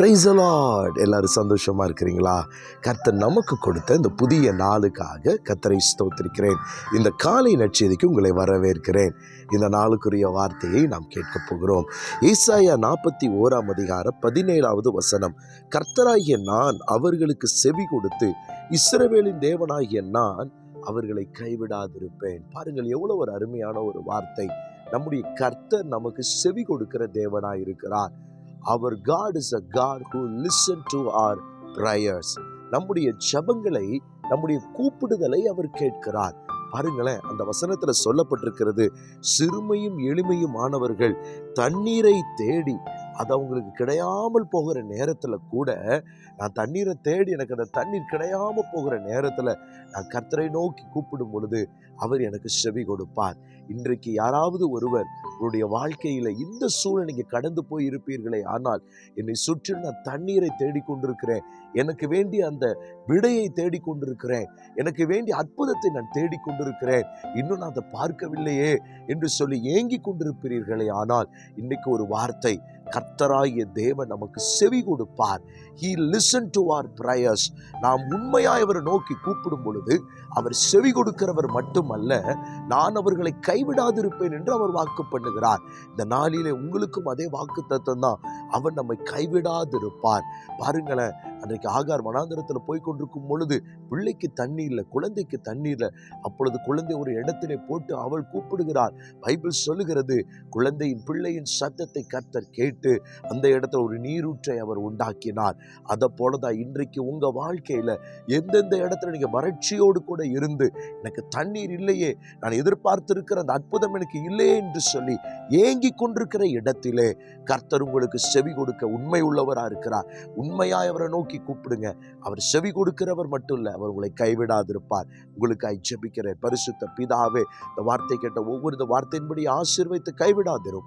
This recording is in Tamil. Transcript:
ப்ரைஸ் அலாட் எல்லாரும் சந்தோஷமா இருக்கிறீங்களா? கர்த்தர் நமக்கு கொடுத்த இந்த புதிய நாளுக்காக கர்த்தரை ஸ்தோத்திருக்கிறேன். இந்த காலை நட்சத்திரக்கு உங்களை வரவேற்கிறேன். இந்த நாளுக்குரிய வார்த்தையை நாம் கேட்கப் போகிறோம். ஈசாயா நாற்பத்தி ஓராம் அதிகாரம் பதினேழாவது வசனம். கர்த்தராகிய நான் அவர்களுக்கு செவி கொடுத்து இஸ்ரவேலின் தேவனாகிய நான் அவர்களை கைவிடாதிருப்பேன். பாருங்கள் எவ்வளோ ஒரு அருமையான ஒரு வார்த்தை. நம்முடைய கர்த்தர் நமக்கு செவி கொடுக்கிற தேவனாக இருக்கிறார் அவர் God is a God who listen to our prayers நம்முடைய ஜபங்களை நம்முடைய கூப்பிடுதலை அவர் கேட்கிறார். பாருங்களேன் அந்த வசனத்துல சொல்லப்பட்டிருக்கிறது சிறுமையும் எளிமையும் ஆனவர்கள் தண்ணீரை தேடி அது அவங்களுக்கு கிடையாமல் போகிற நேரத்தில் கூட நான் தண்ணீரை தேடி எனக்கு அந்த தண்ணீர் கிடையாமல் போகிற நேரத்தில் நான் கர்த்தரை நோக்கி கூப்பிடும் பொழுது அவர் எனக்கு செவி கொடுப்பார். இன்றைக்கு யாராவது ஒருவர் உங்களுடைய வாழ்க்கையில் இந்த சூழ்நிலைக்கு கடந்து போய் இருப்பீர்களே ஆனால் என்னை சுற்றி நான் தண்ணீரை தேடிக்கொண்டிருக்கிறேன். எனக்கு வேண்டிய அந்த விடையை தேடிக்கொண்டிருக்கிறேன். எனக்கு வேண்டிய அற்புதத்தை நான் தேடிக்கொண்டிருக்கிறேன். இன்னும் நான் அதை பார்க்கவில்லையே என்று சொல்லி ஏங்கி கொண்டிருப்பீர்களே ஆனால் இன்னைக்கு ஒரு வார்த்தை கர்த்தராகிய தேவன் நமக்கு செவி கொடுப்பார். He listen to our prayers நாம் உண்மையாக இவரை நோக்கி கூப்பிடும் பொழுது அவர் செவி கொடுக்கிறவர் மட்டுமல்ல நான் அவர்களை கைவிடாதிருப்பேன் என்று அவர் வாக்கு பண்ணுகிறார். இந்த நாளிலே உங்களுக்கும் அதே வாக்கு தத்துவம் தான். அவர் நம்மை கைவிடாதிருப்பார். பாருங்களேன் அன்றைக்கு ஆகார் வனாந்தரத்தில் போய் கொண்டிருக்கும் பொழுது பிள்ளைக்கு தண்ணி இல்லை குழந்தைக்கு தண்ணி இல்லை அப்பொழுது குழந்தை ஒரு இடத்திலே போட்டு அவள் கூப்பிடுகிறார். பைபிள் சொல்லுகிறது குழந்தையின் பிள்ளையின் சத்தத்தை கர்த்தர் கேட்டு அந்த இடத்துல ஒரு நீரூற்றை அவர் உண்டாக்கினார். அதை போலதான் இன்றைக்கு உங்கள் வாழ்க்கையில் எந்தெந்த இடத்துல நீங்கள் வறட்சியோடு கூட இருந்து எனக்கு தண்ணீர் இல்லையே நான் எதிர்பார்த்திருக்கிற அந்த அற்புதம் எனக்கு இல்லையே என்று சொல்லி ஏங்கி கொண்டிருக்கிற இடத்திலே கர்த்தர் உங்களுக்கு செவி கொடுக்க உண்மை உள்ளவராக இருக்கிறார். உண்மையாக அவரை நோக்கி கூப்பிடுங்க. அவர் செவி கொடுக்கிறவர் மட்டும் இல்லை அவர் உங்களை கைவிடாதிருப்பார். உங்களுக்காய் ஜெபிக்கிறேன். பரிசுத்த பிதாவே இந்த வார்த்தை கேட்ட ஒவ்வொரு இந்த வார்த்தையின்படி ஆசீர்வைத்து கைவிடாதிரும்.